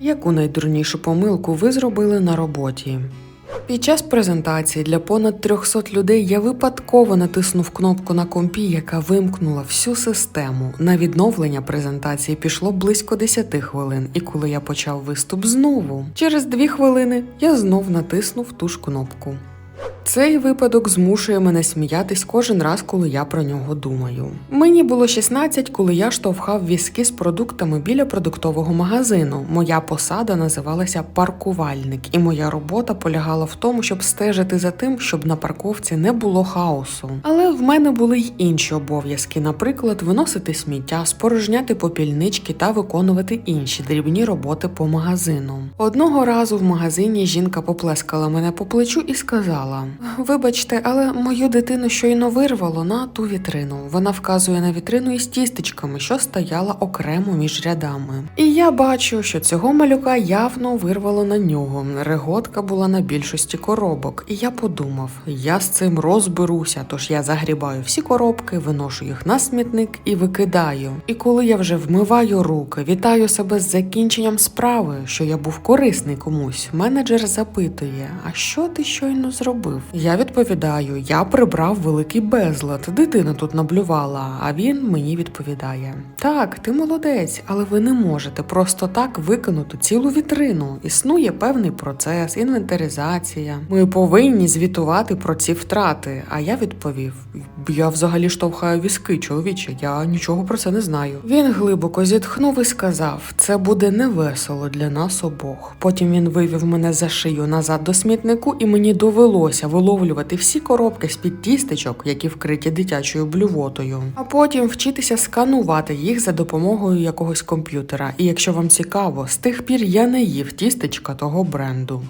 Яку найдурнішу помилку ви зробили на роботі? Під час презентації для понад 300 людей я випадково натиснув кнопку на компі, яка вимкнула всю систему. На відновлення презентації пішло близько 10 хвилин, і коли я почав виступ знову, через 2 хвилини я знов натиснув ту ж кнопку. Цей випадок змушує мене сміятись кожен раз, коли я про нього думаю. Мені було 16, коли я штовхав візки з продуктами біля продуктового магазину. Моя посада називалася паркувальник, і моя робота полягала в тому, щоб стежити за тим, щоб на парковці не було хаосу. Але в мене були й інші обов'язки, наприклад, виносити сміття, спорожняти попільнички та виконувати інші дрібні роботи по магазину. Одного разу в магазині жінка поплескала мене по плечу і сказала: Вибачте, але мою дитину щойно вирвало на ту вітрину. Вона вказує на вітрину із тістечками, що стояла окремо між рядами. І я бачу, що цього малюка явно вирвало на нього. Реготка була на більшості коробок, і я подумав: я з цим розберуся. Тож я загрібаю всі коробки, виношу їх на смітник і викидаю. І коли я вже вмиваю руки, вітаю себе з закінченням справи, що я був корисний комусь. Менеджер запитує: А що ти щойно зробив? Я відповідаю: я прибрав великий безлад. Дитина тут наблювала. А він мені відповідає: Так, ти молодець, але ви не можете просто так викинути цілу вітрину. Існує певний процес, інвентаризація. Ми повинні звітувати про ці втрати. А я відповів: я взагалі штовхаю візки, чоловіче, я нічого про це не знаю. Він глибоко зітхнув і сказав: це буде невесело для нас обох. Потім він вивів мене за шию назад до смітнику, і мені довелося виловлювати всі коробки з під тістечок, які вкриті дитячою блювотою, а потім вчитися сканувати їх за допомогою якогось комп'ютера. І якщо вам цікаво, з тих пір я не їв тістечка того бренду.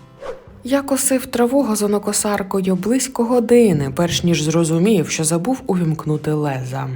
Я косив траву газонокосаркою близько години, перш ніж зрозумів, що забув увімкнути леза.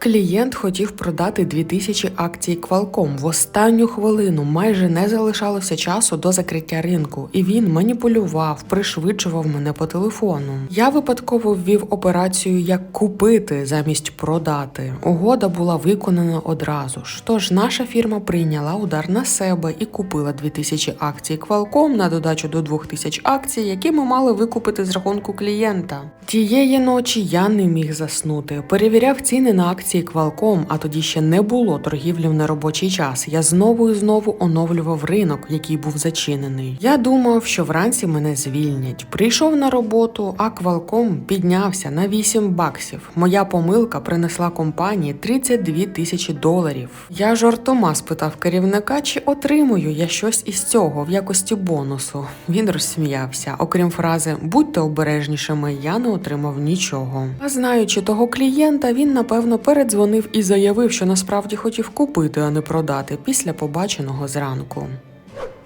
Клієнт хотів продати 2000 акцій Qualcomm в останню хвилину. Майже не залишалося часу до закриття ринку, і він маніпулював, пришвидшував мене по телефону. Я випадково ввів операцію як купити замість продати. Угода була виконана одразу ж. Тож наша фірма прийняла удар на себе і купила 2000 акцій Qualcomm на додачу до 2000 акцій, які ми мали викупити з рахунку клієнта. Тієї ночі я не міг заснути. Перевіряв ціни на акції Qualcomm, а тоді ще не було торгівлі в неробочий час. Я знову і знову оновлював ринок, який був зачинений. Я думав, що вранці мене звільнять. Прийшов на роботу, а Qualcomm піднявся на 8 баксів. Моя помилка принесла компанії 32 тисячі доларів. Я жартома спитав керівника, чи отримую я щось із цього в якості бонусу. Він розсміявся. Окрім фрази Будьте обережнішими, я не отримав нічого. А знаючи того клієнта, він напевно передзвонив і заявив, що насправді хотів купити, а не продати після побаченого зранку.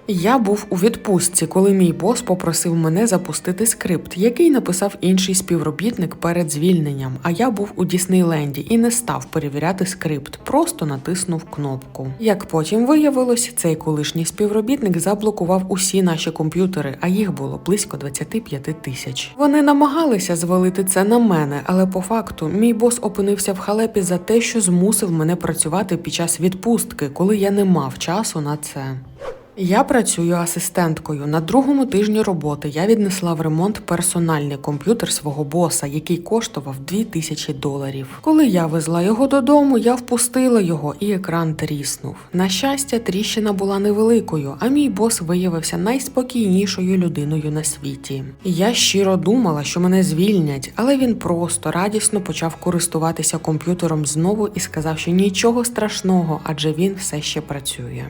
Я був у відпустці, коли мій бос попросив мене запустити скрипт, який написав інший співробітник перед звільненням. А я був у Діснейленді і не став перевіряти скрипт, просто натиснув кнопку. Як потім виявилось, цей колишній співробітник заблокував усі наші комп'ютери, а їх було близько 25 тисяч. Вони намагалися звалити це на мене, але по факту мій бос опинився в халепі за те, що змусив мене працювати під час відпустки, коли я не мав часу на це. Я працюю асистенткою. На другому тижні роботи я віднесла в ремонт персональний комп'ютер свого боса, який коштував 2000 доларів. Коли я везла його додому, я впустила його і екран тріснув. На щастя, тріщина була невеликою, а мій бос виявився найспокійнішою людиною на світі. Я щиро думала, що мене звільнять, але він просто радісно почав користуватися комп'ютером знову і сказав, що нічого страшного, адже він все ще працює.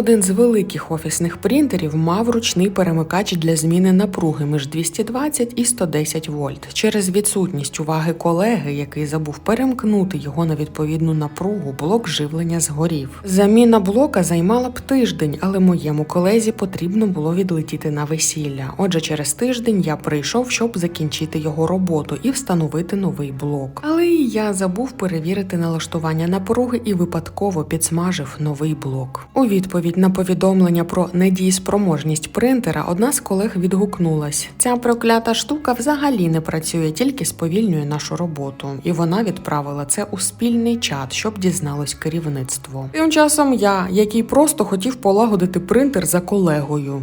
Один з великих офісних принтерів мав ручний перемикач для зміни напруги між 220 і 110 вольт. Через відсутність уваги колеги, який забув перемкнути його на відповідну напругу, блок живлення згорів. Заміна блока займала б тиждень, але моєму колезі потрібно було відлетіти на весілля. Отже, через тиждень я прийшов, щоб закінчити його роботу і встановити новий блок. Але я забув перевірити налаштування напруги і випадково підсмажив новий блок. У відповідь відповідь на повідомлення про недієспроможність принтера, одна з колег відгукнулась: ця проклята штука взагалі не працює, тільки сповільнює нашу роботу. І вона відправила це у спільний чат, щоб дізналось керівництво. Тим часом я, який просто хотів полагодити принтер за колегою.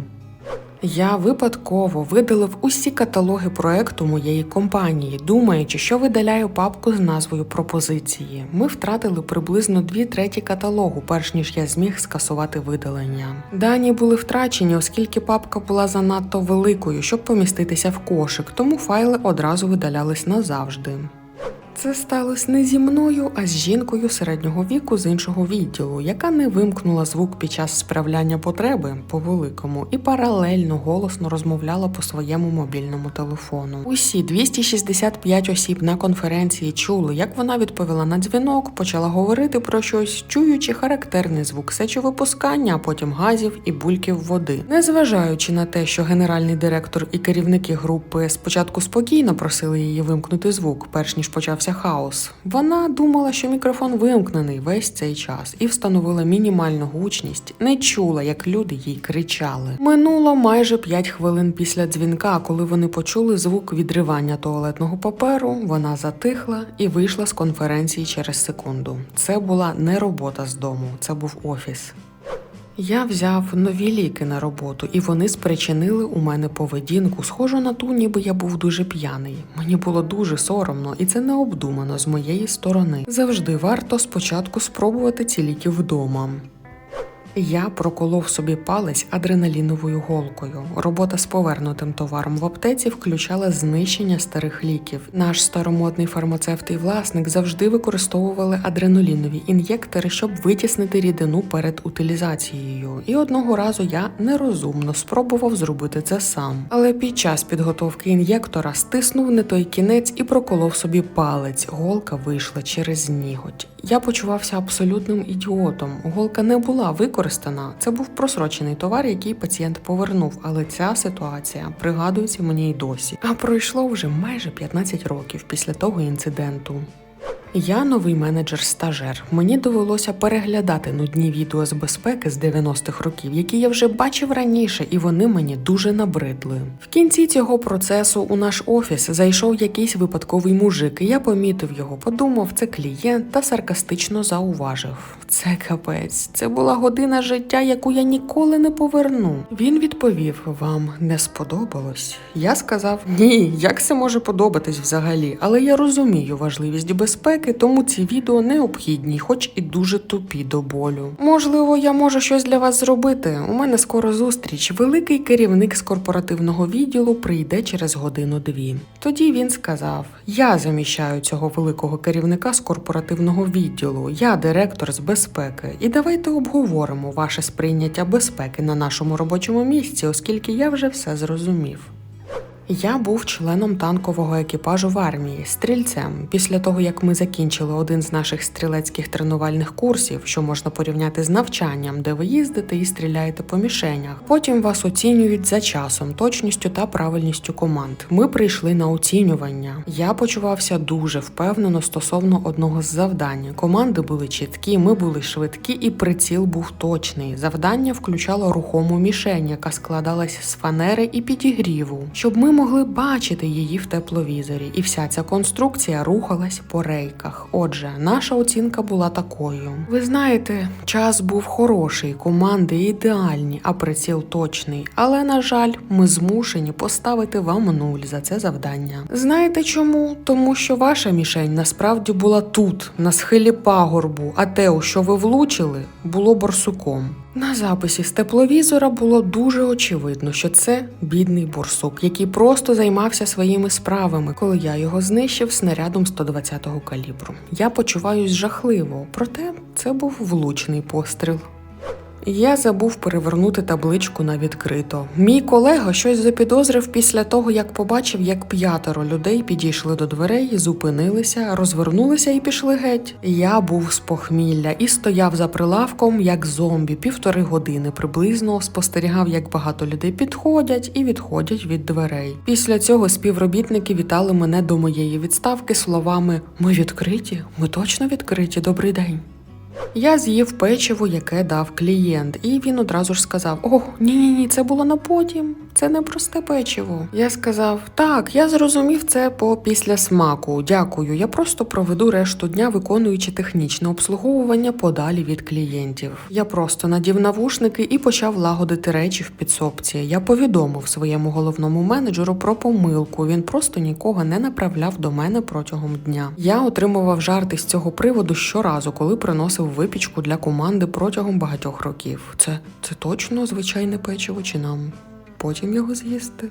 Я випадково видалив усі каталоги проекту моєї компанії, думаючи, що видаляю папку з назвою пропозиції. Ми втратили приблизно дві треті каталогу, перш ніж я зміг скасувати видалення. Дані були втрачені, оскільки папка була занадто великою, щоб поміститися в кошик, тому файли одразу видалялись назавжди. Це сталося не зі мною, а з жінкою середнього віку з іншого відділу, яка не вимкнула звук під час справляння потреби по великому і паралельно голосно розмовляла по своєму мобільному телефону. Усі 265 осіб на конференції чули, як вона відповіла на дзвінок, почала говорити про щось, чуючи характерний звук сечовипускання, а потім газів і бульків води. Незважаючи на те, що генеральний директор і керівники групи спочатку спокійно просили її вимкнути звук, перш ніж почався хаос. Вона думала, що мікрофон вимкнений весь цей час і встановила мінімальну гучність, не чула, як люди їй кричали. Минуло майже 5 хвилин після дзвінка, коли вони почули звук відривання туалетного паперу. Вона затихла і вийшла з конференції через секунду. Це була не робота з дому, це був офіс. Я взяв нові ліки на роботу, і вони спричинили у мене поведінку, схожу на ту, ніби я був дуже п'яний. Мені було дуже соромно, і це необдумано з моєї сторони. Завжди варто спочатку спробувати ці ліки вдома. Я проколов собі палець адреналіновою голкою. Робота з повернутим товаром в аптеці включала знищення старих ліків. Наш старомодний фармацевт і власник завжди використовували адреналінові ін'єктори, щоб витіснити рідину перед утилізацією. І одного разу я нерозумно спробував зробити це сам. Але під час підготовки ін'єктора стиснув не той кінець і проколов собі палець. Голка вийшла через ніготь. Я почувався абсолютним ідіотом. Голка не була використана. Це був просрочений товар, який пацієнт повернув. Але ця ситуація пригадується мені й досі. А пройшло вже майже 15 років після того інциденту. Я новий менеджер-стажер. Мені довелося переглядати нудні відео з безпеки з 90-х років, які я вже бачив раніше, і вони мені дуже набридли. В кінці цього процесу у наш офіс зайшов якийсь випадковий мужик, і я помітив його, подумав, це клієнт та саркастично зауважив. Це капець, це була година життя, яку я ніколи не поверну. Він відповів: Вам не сподобалось? Я сказав: Ні, як це може подобатись взагалі, але я розумію важливість безпеки, тому ці відео необхідні, хоч і дуже тупі до болю. Можливо, я можу щось для вас зробити. У мене скоро зустріч. Великий керівник з корпоративного відділу прийде через годину-дві. Тоді він сказав: Я заміщаю цього великого керівника з корпоративного відділу, я директор з безпеки, і давайте обговоримо ваше сприйняття безпеки на нашому робочому місці, оскільки я вже все зрозумів. Я був членом танкового екіпажу в армії, стрільцем. Після того, як ми закінчили один з наших стрілецьких тренувальних курсів, що можна порівняти з навчанням, де ви їздите і стріляєте по мішенях. Потім вас оцінюють за часом, точністю та правильністю команд. Ми прийшли на оцінювання. Я почувався дуже впевнено стосовно одного з завдань. Команди були чіткі, ми були швидкі, і приціл був точний. Завдання включало рухому мішень, яка складалась з фанери і підігріву, щоб ми могли бачити її в тепловізорі, і вся ця конструкція рухалась по рейках. Отже, наша оцінка була такою. Ви знаєте, час був хороший, команди ідеальні, а приціл точний. Але на жаль, ми змушені поставити вам нуль за це завдання. Знаєте чому? Тому що ваша мішень насправді була тут, на схилі пагорбу, а те, у що ви влучили, було борсуком. На записі з тепловізора було дуже очевидно, що це бідний борсук, який просто займався своїми справами, коли я його знищив снарядом 120-го калібру. Я почуваюсь жахливо, проте це був влучний постріл. Я забув перевернути табличку на відкрито. Мій колега щось запідозрив після того, як побачив, як п'ятеро людей підійшли до дверей, зупинилися, розвернулися і пішли геть. Я був з похмілля і стояв за прилавком як зомбі півтори години приблизно, спостерігав, як багато людей підходять і відходять від дверей. Після цього співробітники вітали мене до моєї відставки словами: Ми відкриті, ми точно відкриті. Добрий день. Я з'їв печиво, яке дав клієнт, і він одразу ж сказав: О, ні, ні, ні, це було на потім. Це не просте печиво. Я сказав: Так, я зрозумів це по після смаку. Дякую. Я просто проведу решту дня, виконуючи технічне обслуговування подалі від клієнтів. Я просто надів навушники і почав лагодити речі в підсобці. Я повідомив своєму головному менеджеру про помилку. Він просто нікого не направляв до мене протягом дня. Я отримував жарти з цього приводу щоразу, коли приносив випічку для команди протягом багатьох років. Це, це точно звичайне печиво чи нам потім його з'їсти?